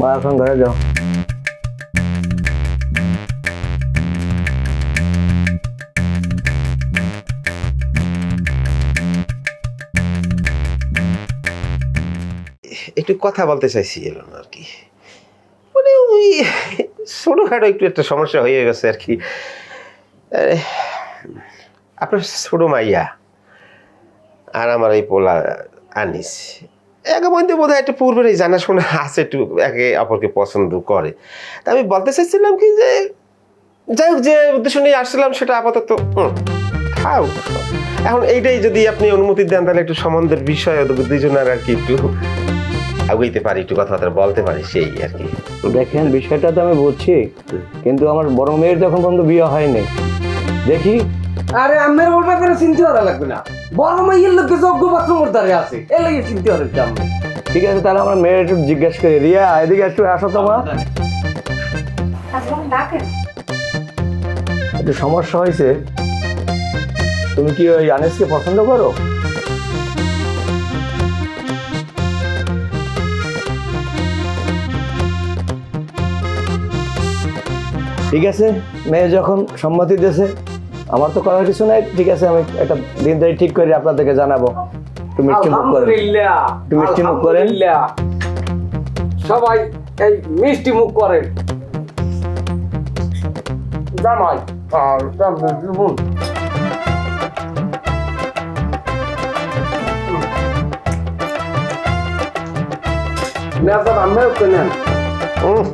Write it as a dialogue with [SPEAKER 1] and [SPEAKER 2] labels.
[SPEAKER 1] মা এখন ঘরে যাও।
[SPEAKER 2] একটু কথা বলতে চাইছি এলাম আর কি। মানে ওই ছোটোখাটো একটু একটা সমস্যা হয়ে গেছে আর কি। আপনার ছোটো মাইয়া আর আমার এই পোলা আনিস একে মধ্যে বোধ হয় একটু পূর্বের এই জানাশোনা আছে একটু একে অপরকে পছন্দ করে। তা আমি বলতে চাইছিলাম কি যে যাই হোক যে উদ্দেশ্য নিয়ে আসছিলাম সেটা আপাতত খাও এখন এইটাই যদি আপনি অনুমতি দেন তাহলে একটু সম্বন্ধের বিষয় দুজনের আর কি একটু আগাইতে পারি একটু কথাবার্তা বলতে পারি সেই আর কি।
[SPEAKER 1] দেখেন বিষয়টা তো আমি বুঝছি কিন্তু আমার বড় মেয়ের যখন পর্যন্ত বিয়ে হয়নি দেখি।
[SPEAKER 3] আরে আমের ওর ব্যাপারে চিন্তা করা লাগবে না। বড় মাইয়ের লোকে যোগ্য বাথরুমের দ্বারে আছে। এ লাগে চিন্তা হচ্ছে
[SPEAKER 1] ঠিক আছে, তাহলে আমার মেয়ের একটু জিজ্ঞেস করি। রিয়া, এদিকে একটু আসো তো মা
[SPEAKER 4] ডাকেন
[SPEAKER 1] একটু সমস্যা হয়েছে। তুমি কি ওই আনেসকে পছন্দ করো? ঠিক আছে, মেয়ে যখন সম্মতি দিয়েছে আমার তো করার কিছু নাই। ঠিক আছে আমি একটা দিন তারিখ ঠিক করে আপনাদেরকে জানাব। একটু মিষ্টি মুখ করেন।
[SPEAKER 3] আলহামদুলিল্লাহ
[SPEAKER 1] একটু মিষ্টি মুখ করেন।
[SPEAKER 3] সবাই এই মিষ্টি মুখ করেন। জামাই আর কেনেন
[SPEAKER 2] উম,